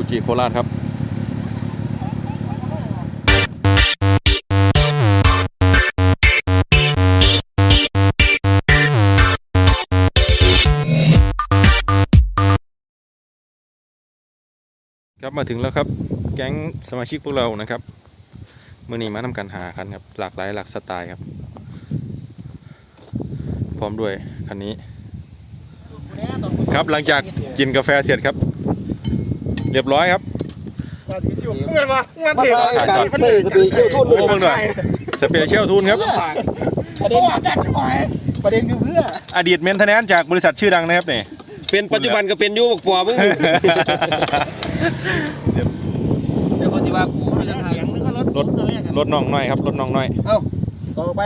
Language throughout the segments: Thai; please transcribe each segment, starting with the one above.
ฟูจิโคราชครับครับมาถึงแล้วครับแก๊งสมาชิกพวกเรานะครับมื่อนี้มาทำการหาคันครับหลากหลายหลากสไตล์ครับ พร้อมด้วยคันนี้ ครับหลังจากกินกาแฟเสร็จครับ เรียบร้อยครับเงินวะเงินมาเถื่ทายการใส่สปีเคียวทุ่นโอ้เบิ่งหน่อยสเปเชียลทูนครับประเด็นอยากจะปล่อยประเด็นคือเพื่ออดีตเมนเทนแนนจากบริษัทชื่อดังนะครับนี่เป็นปัจจุบันก็เป็นอยูบกปัวมึงเดี๋ยวเขาสิว่ากูไม่จะเสียงนึกว่ารถรถรถน้องน้อยครับรถน้องน้อยต่อไป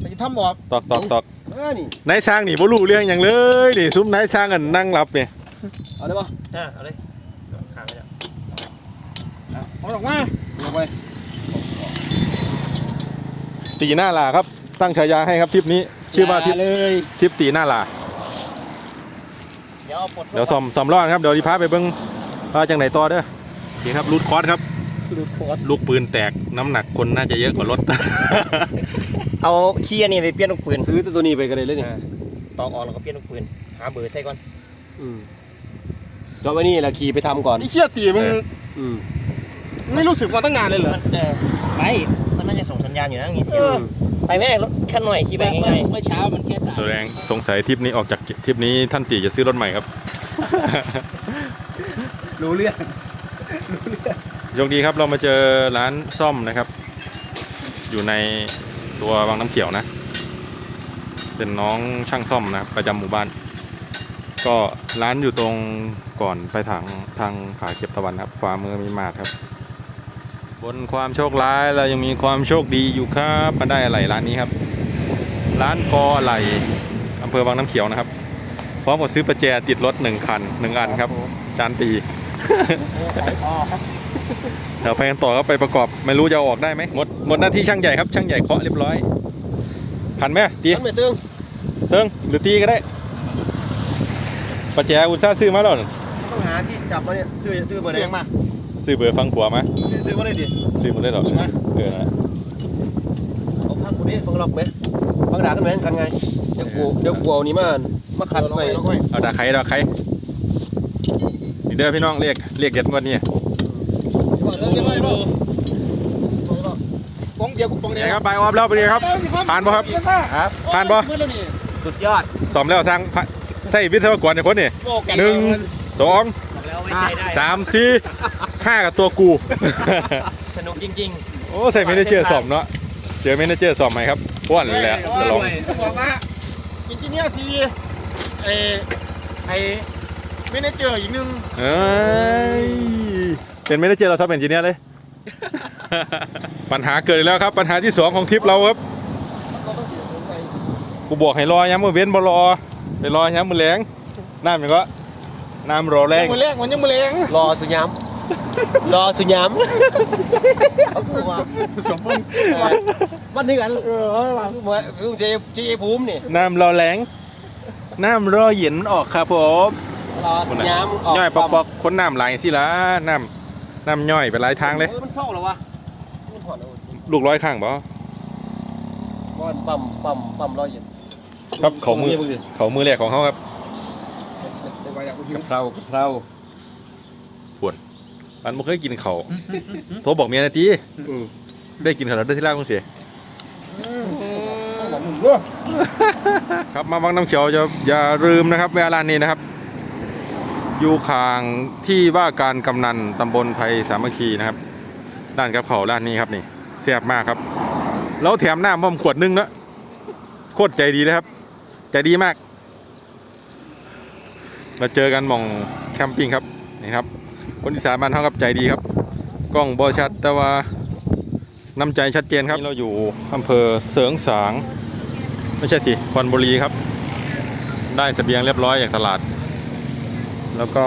ไปทำหมอกตอกตอกตอกเออนี่นายสร้างนี่บ่รู้เรื่องอย่างเลยนี่ซุ้มนายสร้างกันนั่งรับเนี่ยเอาได้ปะอะเอาเลยขางไปแล้ว เอาออกมาลงไปตีหน้าลาครับ ตั้งฉายาให้ครับทริปนี้ ชื่อว่าทริปเลยทริปตีหน้าลาเดี๋ยวเอาปลดเดี๋ยวซ่อมซ่อมรอดครับเดี๋ยวดีพาไปเบิ่งว่าจังไหนต่อเด้อนี่ครับรูดคอร์สครับดูโคตรลูกปืนแตกน้ำหนักคนน่าจะเยอะกว่ารถเอาขี้อันนี้ไปเปลี่ยนลูกปืนถือตัวนี้ไปกันเลยเลยนี่ตอกออกแล้วก็เปลี่ยนลูกปืนหาเบอร์ใส่ก่อนอืมเดี๋ยววันนี้แหละขี่ไปทำก่อนไอ้เชี่ยตีมึงอืม ไม่รู้สึกว่าตั้งนานเลยเหรอมันเออไปมันน่าจะส่งสัญญาณอยู่นะมีเสียงไปแม่รถคันหน่อยขี่ไปง่ายเมื่อเช้ามันแค่สายแสดงสงสัยทริปนี้ออกจากทริปนี้ท่านตีจะซื้อรถใหม่ครับรู้เรื่องโชคดีครับเรามาเจอร้านซ่อมนะครับ อยู่ในตัววังน้ำเขียวนะ เป็นน้องช่างซ่อมนะครับประจำหมู่บ้าน ก็ร้านอยู่ตรงก่อนไปทางทางผาเก็บตะวันครับขวามือมีมาดครับ บนความโชคร้ายเรายังมีความโชคดีอยู่ครับมาได้อะไรร้านนี้ครับ ร้านกอไหลอำเภอวังน้ำเขียวนะครับพร้อมกับซื้อประแจติดรถหนึ่งคันหนึ่งอันครับ จานตีเดี๋ยวไปกันต่อก็ไปประกอบไม่รู้จะเอาออกได้ไหมหมดหมดหน้าที่ช่างใหญ่ครับช่างใหญ่เคาะเรียบร้อยพันไหมตีทำไม่ตึงเทิงหรือตีก็ได้ประแจอุตส่าห์ซื้อมาแล้วนั่นต้องหาที่จับมาเนี่ยซื้อซื้อเบอร์ไหนเสียงมา ซื้อเบอร์ฟังผัวมาซื้อซื้อมาเลยดิซื้อมาได้หรอเออนะเอาฟังกูดิฟังล็อกไหมฟังด่ากันไหมกันไงเดี๋ยวกูเดี๋ยวกูเอานี้มามาขัดไปเอาดาไข่ดาไข่นี่เด้อพี่น้องเรียกเรียกเด็ดงวดนี้ปองเดียวกูปองเดียวนี่ครับไปออฟแล้วไปเลยครับผ่านป่ะครับครับผ่านป่ะสุดยอดสอมแล้วสร้างใส่วิศวกรในคนนี่หนึ่งสองๆบอกแล้วไว้ใจได้สามสี่ ห้ากับตัวกู สนุกจริง โอ้ใส่เมเนเจอร์สอมเนาะเจอเมเนเจอร์สอมไหมครับป้วนเลยแหละจะลองบอกว่าจริงๆเนี่ยซีไอไอไม่ได้เจออีกนึงเอ้ยเป็นเมเนเจอร์เราซับเอนจิเนียร์เลย ปัญหาเกิดอีกแล้วครับ ปัญหาที่สองของทริปเราครับ กูบอกให้รอย้ำมือเว้นบ่รอไปรอย้ำมือแรงน้ำมันก็น้ำรอแรยังงมือแรกมันยังมือแรงรอสุญญาม รอสุญญามสมบูรณ์มันนี่กันเออเอาละมาลุงเจเจภูมินี่น้ำรอแรงน้ำรอเย็นมันออกครับผมรอสุญญามออกย่อยปอกๆคนน้ำไหลสิละน้ำน้ำย่อยไปหลายทางเลยออมันเศร้าเหรอวะมันถอดเอาลูกร้อยข้างบ่บอลปั๊มปั๊มปั๊มรอยเย็นครับเขามือเขามือแรกของเขาครับกะเพรากะเพรา มันไม่เคยกินเขาวโทรบอกเมียนาทีอืมได้กินขาวได้ที่แรกคงเสียหนุ่มด้วยครับมาวังน้ำเขียวจะอย่าลืมนะครับเวลาร้านนี้นะครับ อยู่ข้างที่ว่าการกำนันตำบลไทยสามัคคีนะครับด้านกับเขาวร้านนี้ครับนี่แซ่บมากครับ แล้วแถมน้ำผมขวดนึงนะโคตรใจดีเลยครับ ใจดีมาก มาเจอกันหมองแคมปิ้งครับนี่ครับ คนอีสานบ้านเขาครับใจดีครับ กล้องบอชัดแต่ว่าน้ำใจชัดเจนครับนี่เราอยู่อำเภอเสริงสาง ไม่ใช่สิควันบุรีครับ ได้เสบียงเรียบร้อยจากตลาด แล้วก็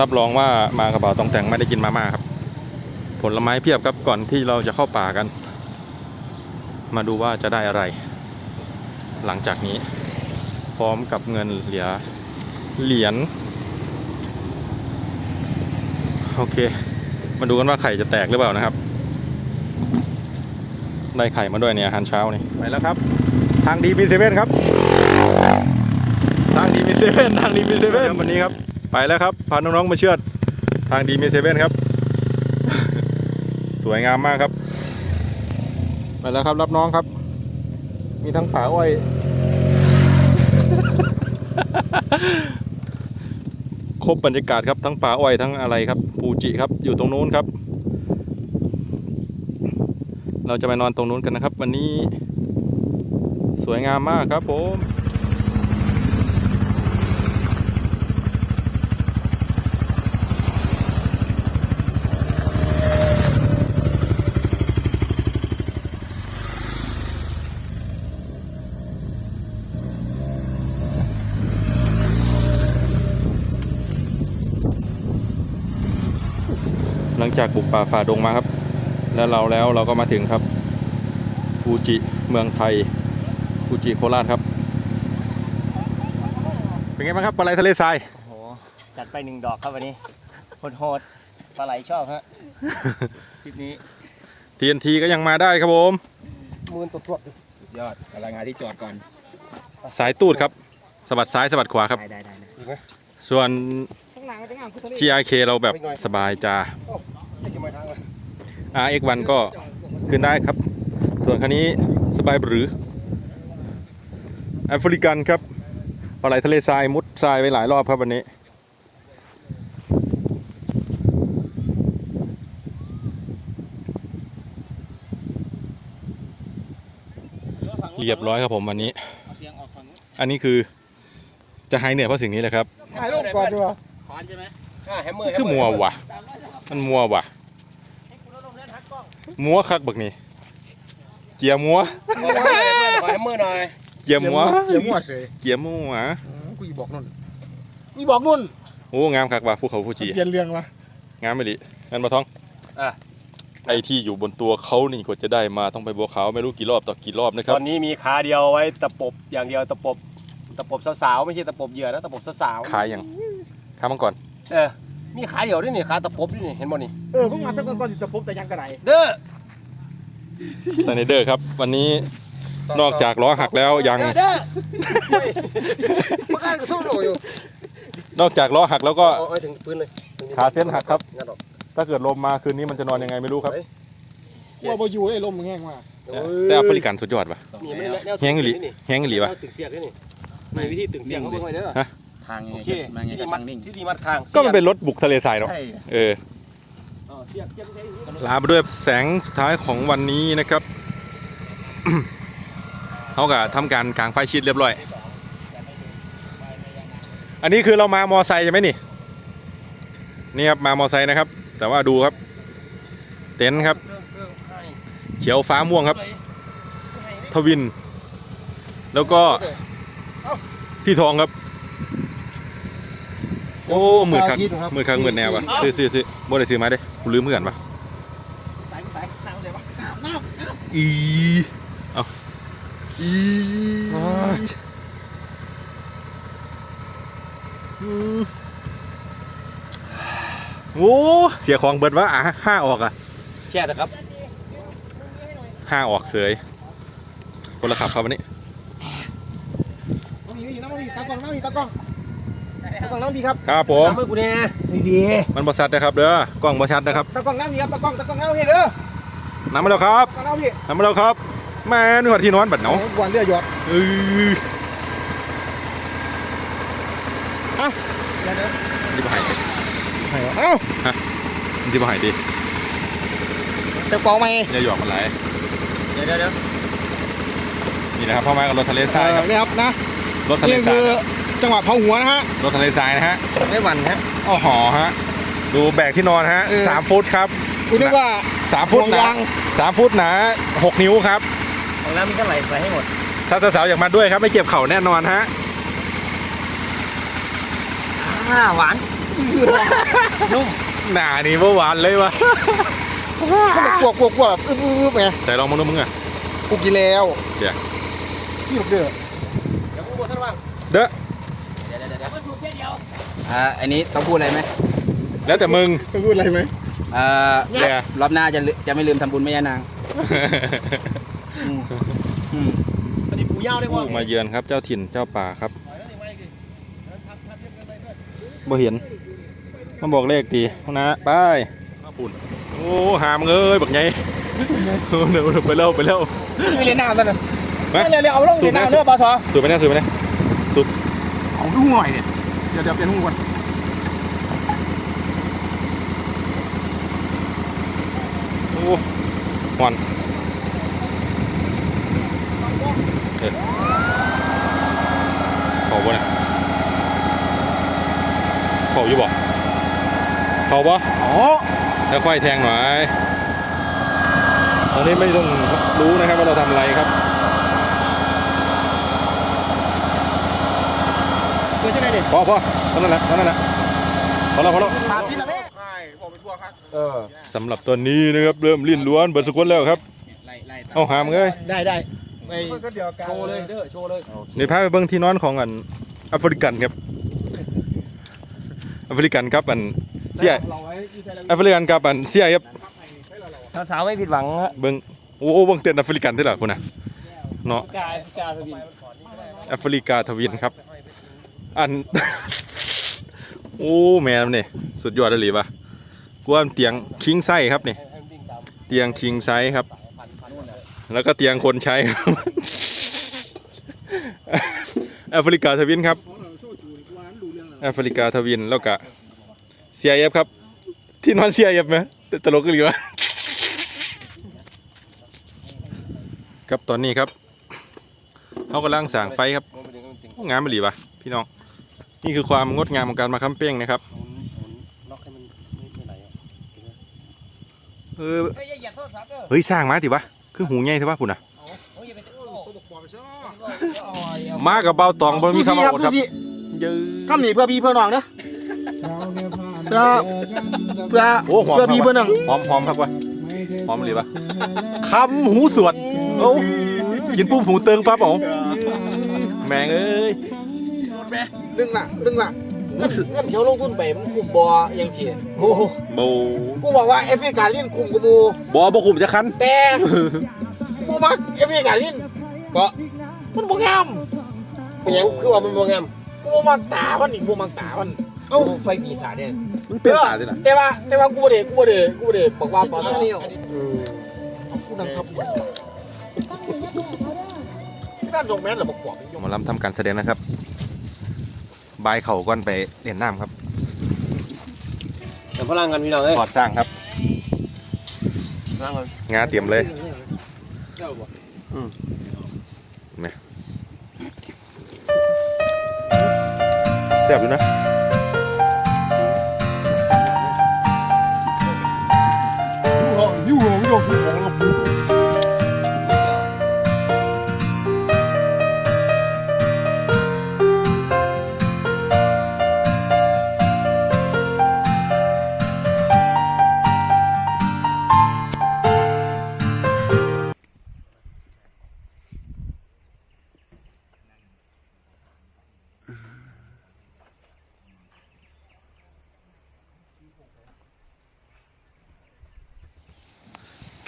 รับรองว่ามากระเป๋าตองแต่งไม่ได้กินมาม่าครับ ผลไม้เพียบครับก่อนที่เราจะเข้าป่ากัน มาดูว่าจะได้อะไร หลังจากนี้ พร้อมกับเงินเหรียญเหรียญ โอเค มาดูกันว่าไข่จะแตกหรือเปล่านะครับ ได้ไข่มาด้วยเนี่ยอาหารเช้านี่ไปแล้วครับ ทางดีมีเซเว่นครับ ทางดีมีเซเว่นทางดีมีเซเว่นวันนี้ครับ ไปแล้วครับพาน้องๆมาเชือด ทางดีมีเซเว่นครับ สวยงามมากครับ ไปแล้วครับรับน้องครับ มีทั้งป่าอ้อยค รบบรรยากาศครับทั้งป่าอ้อยทั้งอะไรครับปูจิครับอยู่ตรงนู้นครับ เราจะไปนอนตรงนู้นกันนะครับ วันนี้สวยงามมากครับผม หลังจากบุกป่าฝ่าดงมาครับ แล้วเราแล้วเราก็มาถึงครับ ฟูจิเมืองไทย ฟูจิโคราชครับ เป็นไงบ้างครับปลาไหลทะเลทรายโอ้โหจัดไปหนึ่งดอกครับวันนี้โหดๆปลาไหลชอบฮะคลิปนี้ TNT ก็ยังมาได้ครับผมมือตัวตัวสุดยอดรายงานที่จอดก่อนสายตูดครับสะบัดซ้ายสะบัดขวาครับ ได้ได้ได้นะอีกไหมส่วนข้างหลังเป็นงานคุณทะเล TRK เราแบบสบายจ้าให้จะมาทางเลย RX1 ก็ขึ้นได้ครับ ส่วนคันนี้สบายหรือแอฟริกันครับปลาไหลทะเลทรายมุดทรายไปหลายรอบครับวันนี้เรียบร้อยครับผมวันนี้เอาเสียงออกฝั่งนู้นอันนี้คือจะหายเหนื่อยเพราะสิ่งนี้แหละครับถ่ายรูปก่อนดีกว่าคอนใช่ไหมอ่าแฮมเมอร์คือมัวว่ะ มันมัวว่ะให้คุณลงเล่นทักกล้องมัวคักบักนี่เกียร์มัวขอแฮมเมอร์หน่อยเกียร์มัวเดี๋ยวมั่วเสยเกียร์มัวกูอีบอกนุ่นอีบอกนุ่นโอ้งามคักว่ะภูเขาฟูจิเปลี่ยนเรื่องวะงามไม่ดิงั้นมาท้องอะไอที่อยู่บนตัวเขานี่กว่าจะได้มาต้องไปบัวขาวไม่รู้กี่รอบต่อกี่รอบนะคตรับอนนี้มีขาเดียวไว้ตะปบอย่างเดียวตะปบตะปบสาวๆไม่ใช่ตะปบเหยื่อนะตะปบสาวขายยังขายมังก่อนๆเออ มีขาเดียวด้วยนี่ขาตะปบด้วยนี่เห็นบ่นี่เออเพิ่งมาสักก่อนจะพบแต่ยังกระไรเด้อสไนเดอร์ครับ วันนี้นอกจากล้อหักแล้วยัง เด้อมันก็สู้หนูอยู่นอกจากล้อหักแล้วก็ เอาเอาถึงปืนเลยขาเส้นหักครับ งัดออกถ้าเกิดลมมาคืนนี้มันจะนอนยังไงไม่รู้ครับ กลัวบอยู่ไอ้ลมมันแห้งมากแต่แอฟริกันสุดยอดว่ะ นี่ไม่แนวแห้งอีหลีนี่แห้งอีหลีวะตึงเสียกนี่มีวิธีตึงเสียกเขาเบิ่งไว้เด้อ ทางยังโอไงเคมาไงที่ก็ดีมัช่าดงนิ่งที่ดีมัดคางก็มันเป็นรถบุกทะเลทรายเนาะใช่ เออ เออเสียกเสียกไม่ใช่ลาไปด้วยแสงสุดท้ายของวันนี้นะครับ เขาก็ทำการกางไฟชิดเรียบร้อย อันนี้คือเรามามอไซค์ใช่ไหมนี่ นี่ครับมามอไซค์นะครับ แต่ว่าดูครับ เต็นท์ครับ เขียวฟ้าม่วงครับ ทวิน แล้วก็พี่ทองครับ โอ้หมื่นครั้งหมื่นครั้งหมื่นแนวว่ะซื้อซื้อซื้อบ่ได้ซื้อมาเด้กูลืมเมื่อกันปะสายสายน้ำเลยวะน้ำน้ำอีเอาอีอืมโอ้เสียของเบิดวะอะห้าออกอะแค่นะครับห้าออกเสยคนละขับครับวันนี้น้องมีน้องมีตากล้องน้องมีตากล้อง ตากล้องน้องดีครับครับผม ทำให้กูเนี่ยดีดีมันบอชัดนะครับเด้อกล้องบอชัดนะครับตากล้องน้ำดีครับตากล้องตากล้องน้ำพี่เด้อน้ำมาแล้วครับตากล้องน้ำพี่น้ำมาแล้วครับแม่นวดที่นอนบัดเนาะกวนเรือหยอดเออเดี๋ยวเดี๋ยวที่บ่หายดิเอ้าที่บ่หายดิแต่กองไหมอย่าหยอกมันไหลายเดี๋ยวเดี๋ยวเดี๋ยวนี่นะครับพ่อมากับรถทะเลทเอรายอครับนี่ครับนะรถทะเลนี่ทราคืยอนะ จังหวะเผาหัวนะฮะรถทะเลทรายนะฮะไม่หวันครับอ๋อหอฮะดูแบกที่นอนฮะเออสามฟุตครับกูนึกว่าสามฟุตหห่วนางยางสามฟุตหนาหกนิ้วครับของน้ำมีเท่าไหร่ใส่ให้หมด ถ้าสาวๆอยากมาด้วยครับ ไม่เจ็บเข่าแน่นอนฮะอ่าหวานนุ่มหนานี่เมื่อวานเลยวะมันแบบกลัวกลัวกลัวแบบอึ๊บอึ๊บอึ๊บไงใส่ลองมาดูมึงอะกูกินแล้วเดี๋ยวพี่ลูกเด้อเดี๋ยวกูบอกท่านว่าเด้อ อ่าอันนี้ต้องพูดอะไรไหมแล้วแต่มึง ต้องพูดอะไรไหมเอ่อเนี่ย รอบหน้าจะลืจะไม่ลืมทำบุญแม่ย่านางอืมอืมอันนี้ผูยาวได้บ่ผู้มาเยือนครับ เจ้าถิ่นเจ้าป่าครับบ่เห็นมาบอกเลขตีห้องนะไปปุ่นโอ้หามเอ้ยบักไงเดี๋ยวไปเล่าไปเล่าไม่เรียนน้ำตอนนั้นมาไม่เรียนเรียนเอาลงเรียนน้ำเด้อปทสูบไปเนี่ยสูบไปเนี่ยเอาลูกหน่อยเนี่ยเดี๋ยวเดี๋ยวเป็นหูก่อนโอ้หอนเฮ้ยเขาบ่เนี่ยเขาอยู่บ่เขาบ่อ๋อแล้วค่อยแทงหน่อย ตอนนี้ไม่ต้องรู้นะครับว่าเราทำอะไรครับ เกิดจะ ได้เด็ดพอพอเท่านั้นแหละเท่านั้นแหละพอแล้วพอแล้วถามพี่ละแม่ใช่บอกไปทั่วครับเออสำหรับตอนนี้นะครับเริ่มลิ้นล้วนเบิดสกุลแล้วครับไล่ไล่ตามเอาหามเลยได้ได้ไอ้ก็เดียวกันโชว์เลยเด้อโชว์เลยนี่พาไปเบิ่งที่นอนของอันแอฟริกันครับแอฟริกันครับอันเสียเราไว้ที่ใช้แล้วแอฟริกันกับอันเสียครับสาวๆไม่ผิดหวังฮะเบิ่งโอ้โหเบิ่งเต้นแอฟริกันที่หล่ะคุณน่ะเนาะกายกายสวินแอฟริกาทวินครับ อัน โอ้แม่นี่สุดยอดเลยปะกวนเตียงคิงไซครับนี่ เตียงคิงไซครับ แล้วก็เตียงคนใช้ครับแอฟริกาทวินครับแอฟริกาทวินแล้วก็เซียเอฟครับ ที่นอนเซียเอฟไหมตลกกันหรือวะครับตอนนี้ครับเขากำลังสั่งไฟครับงามไม่หลีปะพี่น้อง นี่คือความงดงามของการมาคัมเป้งนะครับล็อกให้มันไม่ไม่ไหลอะเออเฮ้ยอย่าเหยียบโทษครับเด้อเฮ้ยสร้างมาติวะคือหูใหญ่ใช่ปะคุณน่ะโอ้ยอย่าไปตะโกนมากับเบาตองบ่มีคำว่าอดครับเยอะก็หนีเพื่อพี่เพื่อน้องเด้อเพื่อเพื่อโอ้หอมเพื่อพี่เพื่อน้องหอมหอมครับวะหอมหรือปะคำหูสวดโอ้กินปุ๊บหูเติงปั๊บอ๋อแมงเอ้ย ดึงละดึงละเงินเงินเขียวลงทุนไปมันคุมบ่ยังสิโอ้โหโบกูบอกว่าเอฟริกาลินคุมกูมูบอบ่ขุมจะคันแต่กูมักเอฟริกาลินก็มันบ่งามเป็นหยังคือว่ามันบ่งามกูบ่มักตามันนี่กูมักตามันเอ้าไฟปีศาจเนี่ยมันเป็นตาดิล่ะแต่ว่าแต่ว่ากูบ่ได้กูบ่ได้กูบ่ได้บอกว่าปออัทนนี้อืมกูนั่งทับที่ด้านตรงแม่นหรือบ่กวาดยหมอลำทำการแสดงนะครับ บายเข่าก่อนไปเล่นน้ำครับเดี๋ยวพลังกันพี่น้องเอ้ยถอดสร้างครับพลังกันงาเตรียมเลยเจ้าบ่แซ่บอยู่นะ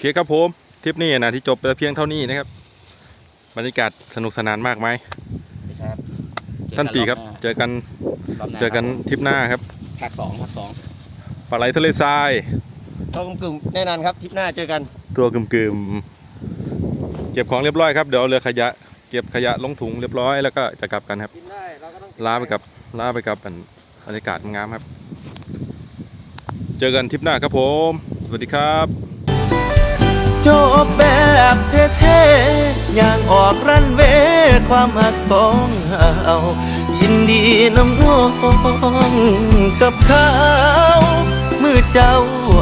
เคครับผมทริปนี้นะที่จบไปเพียงเท่านี้นะครับบรรยากาศสนุกสนานมากไหมครับท่านปีครับ เจอกันรอบหาเจอกันทริปหน้าครับภาคสองภาคสองปลาไหลทะเลทรายต้องกลุ่มแน่นอนครับทริปหน้าเจอกัน ตัวกึมๆเก็บของเรียบร้อยครับเดี๋ยวเอาเรือขยะ เก็บขยะลงถุงเรียบร้อยแล้วก็จะกลับกันครับกินได้เราก็ต้องลาไปกับลาไปกับบรรยากาศงามครับ เจอกันทริปหน้าครับผม สวัสดีครับ จบแบบเท่ๆอย่างออกรันเวความหักสองเฮายินดีน้ำน้องกับเขามือเจ้า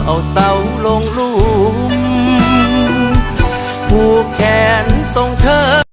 เอาเสาลงลุมผูกแขนทรงเธอ